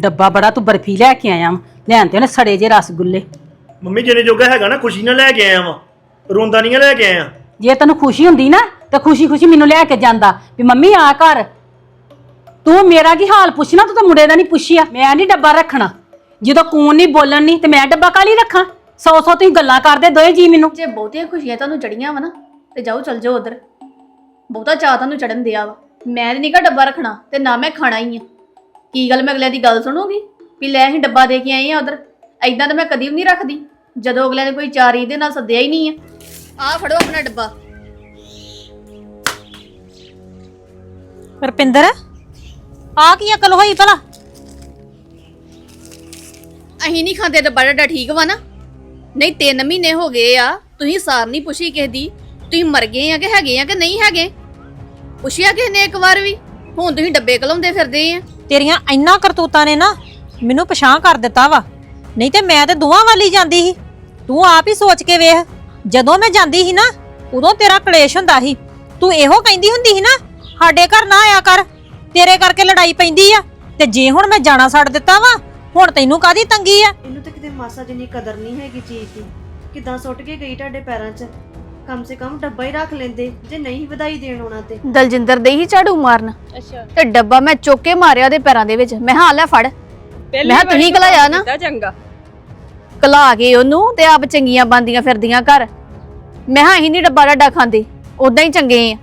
ਡੱਬਾ ਬੜਾ ਤੂੰ ਬਰਫੀ ਲੈ ਕੇ ਆਇਆ ਵਾਂ। ਲੈਣ ਤੇ ਉਹਨੇ ਸੜੇ ਜੇ ਰਸਗੁੱਲੇ। ਮੰਮੀ ਜਿਹਨੇ ਜੋਗਾ ਹੈਗਾ ਨਾ ਖੁਸ਼ੀ ਨਾਲ ਲੈ ਕੇ ਆਇਆ ਵਾਂ। ਰੋਂਦਾ ਨਹੀਂ ਲੈ ਕੇ ਆਇਆ। ਜੇ ਤੈਨੂੰ ਖੁਸ਼ੀ ਹੁੰਦੀ ਨਾ ਤਾਂ ਖੁਸ਼ੀ ਖੁਸ਼ੀ ਮੈਨੂੰ ਲੈ ਕੇ ਜਾਂਦਾ। ਵੀ ਮੰਮੀ ਆ ਘਰ। ਤੂੰ ਮੇਰਾ ਕੀ ਹਾਲ ਪੁੱਛਣਾ? ਤੂੰ ਤਾਂ ਮੁੰਡੇ ਦਾ ਨਹੀਂ ਪੁੱਛਿਆ। ਮੈਂ ਨਹੀਂ ਡੱਬਾ ਰੱਖਣਾ। ਜਦੋਂ ਕੂਨ ਨਹੀਂ ਬੋਲਣ ਨਹੀਂ ਤੇ ਮੈਂ ਡੱਬਾ ਕਾਲੀ ਰੱਖਾਂ? ਸੌ ਸੌ ਤੁਸੀਂ ਗੱਲਾਂ ਕਰਦੇ ਦੋਏ ਜੀ ਮੈਨੂੰ। ਜੇ ਬਹੁਤੀਆਂ ਖੁਸ਼ੀਆਂ ਤੁਹਾਨੂੰ ਚੜੀਆਂ ਵਾ ਨਾ ਤੇ ਜਾਓ ਚਲ ਜਾਓ ਉਧਰ। ਬਹੁਤਾ ਚਾਹ ਤੁਹਾਨੂੰ ਚੜਨ ਦਿਆ ਵਾ। ਮੈਂ ਨਹੀਂ ਕਾ ਡੱਬਾ ਰੱਖਣਾ ਤੇ ਨਾ ਮੈਂ ਖਾਣਾ ਹੀ ਆ। ਕੀ ਗੱਲ ਮੈਂ ਅਗਲੇ ਦੀ ਗੱਲ ਸੁਣੂਗੀ? ਵੀ ਲੈ ਅਸੀਂ ਡੱਬਾ ਦੇ ਕੇ ਆਏ ਆ ਉਧਰ। ਐਦਾਂ ਤਾਂ ਮੈਂ ਕਦੀ ਵੀ ਨਹੀਂ ਰੱਖਦੀ। ਜਦੋਂ ਅਗਲੇ ਨੇ ਕੋਈ ਚਾਰੀ ਦੇ ਨਾਲ ਸੱਦਿਆ ਹੀ ਨਹੀਂ ਆ। ਆ ਫੜੋ ਆਪਣਾ ਡੱਬਾ। ਰਪਿੰਦਰ ਆ ਕੀ ਅਕਲ ਹੋਈ ਭਲਾ? ਅਸੀਂ ਨਹੀਂ ਖਾਂਦੇ ਡੱਬਾ ਡੱਡਾ ਠੀਕ ਵਾ ਨਾ। ਨਹੀਂ 3 ਮਹੀਨੇ ਹੋ ਗਏ ਆ ਤੁਸੀਂ ਸਾਰ ਨਹੀਂ ਪੁੱਛੀ ਕਿਸੇ ਦੀ। ਤੁਸੀਂ ਮਰ ਗਏ ਆ ਕਿ ਹੈਗੇ ਆ ਕਿ ਨਹੀਂ ਹੈਗੇ? ਪੁੱਛਿਆ ਕਿਸੇ ਨੇ ਇੱਕ ਵਾਰ ਵੀ? ਹੁਣ ਤੁਸੀਂ ਡੱਬੇ ਕਲਾਉਂਦੇ ਫਿਰਦੇ ਆ। ਤੇਰੀਆਂ ਇੰਨਾ ਕਰਤੂਤਾਂ ਨੇ ਨਾ ਮੈਨੂੰ ਪਛਾਣ ਕਰ ਦਿੱਤਾ ਵਾ। ਨਹੀਂ ਤੇ ਮੈਂ ਤੇ ਦੋਵਾਂ ਵਾਲੀ ਜਾਂਦੀ ਸੀ। ਤੂੰ ਆਪ ਹੀ ਸੋਚ ਕੇ ਵੇਖ ਜਦੋਂ ਮੈਂ ਜਾਂਦੀ ਸੀ ਨਾ ਉਦੋਂ ਤੇਰਾ ਕਲੇਸ਼ ਹੁੰਦਾ ਸੀ। ਤੂੰ ਇਹੋ ਕਹਿੰਦੀ ਹੁੰਦੀ ਸੀ ਨਾ ਸਾਡੇ ਘਰ ਨਾ ਆਇਆ ਕਰ ਤੇਰੇ ਕਰਕੇ ਲੜਾਈ ਪੈਂਦੀ ਆ। ਤੇ ਜੇ ਹੁਣ ਮੈਂ ਜਾਣਾ ਛੱਡ ਦਿੱਤਾ ਵਾ ਹੁਣ ਤੈਨੂੰ ਕਾਦੀ ਤੰਗੀ ਆ? ਇਹਨੂੰ ਤਾਂ ਕਿਤੇ ਮਾਸਾ ਜਿੰਨੀ ਕਦਰ ਨਹੀਂ ਹੈਗੀ ਚੀਜ਼ ਦੀ। ਕਿਦਾਂ ਸੁੱਟ ਕੇ ਗਈ ਤੁਹਾਡੇ ਪੈਰਾਂ 'ਚ? ਕਮ ਸੇ ਕਮ ਡੱਬਾ ਹੀ ਰੱਖ ਲੈਂਦੇ ਜੇ ਨਹੀਂ ਵਧਾਈ ਦੇਣ ਆਉਣਾ ਤੇ। ਦਲਜਿੰਦਰ ਦੇ ਹੀ ਝਾੜੂ ਮਾਰਨ। ਅੱਛਾ। ਤੇ ਡੱਬਾ ਮੈਂ ਚੁੱਕ ਕੇ ਮਾਰਿਆ ਉਹਦੇ ਪੈਰਾਂ ਦੇ ਵਿੱਚ। ਮੈਂ ਹਾਂ ਲੈ ਫੜ। ਮੈਂ ਕਿਹਾ ਤੁਸੀਂ ਕਲਾਇਆ ਨਾ? ਚੰਗਾ। ਕਲਾ ਕੇ ਉਹਨੂੰ ਤੇ ਆਪ ਚੰਗੀਆਂ ਬੰਦੀਆਂ ਫਿਰਦੀਆਂ ਘਰ। ਮੈਂ ਹਾਂ ਹੀ ਨਹੀਂ ਡੱਬਾ ਡੱਡਾ ਖਾਂਦੇ। ਉਦਾਂ ਹੀ ਚੰਗੇ ਆ।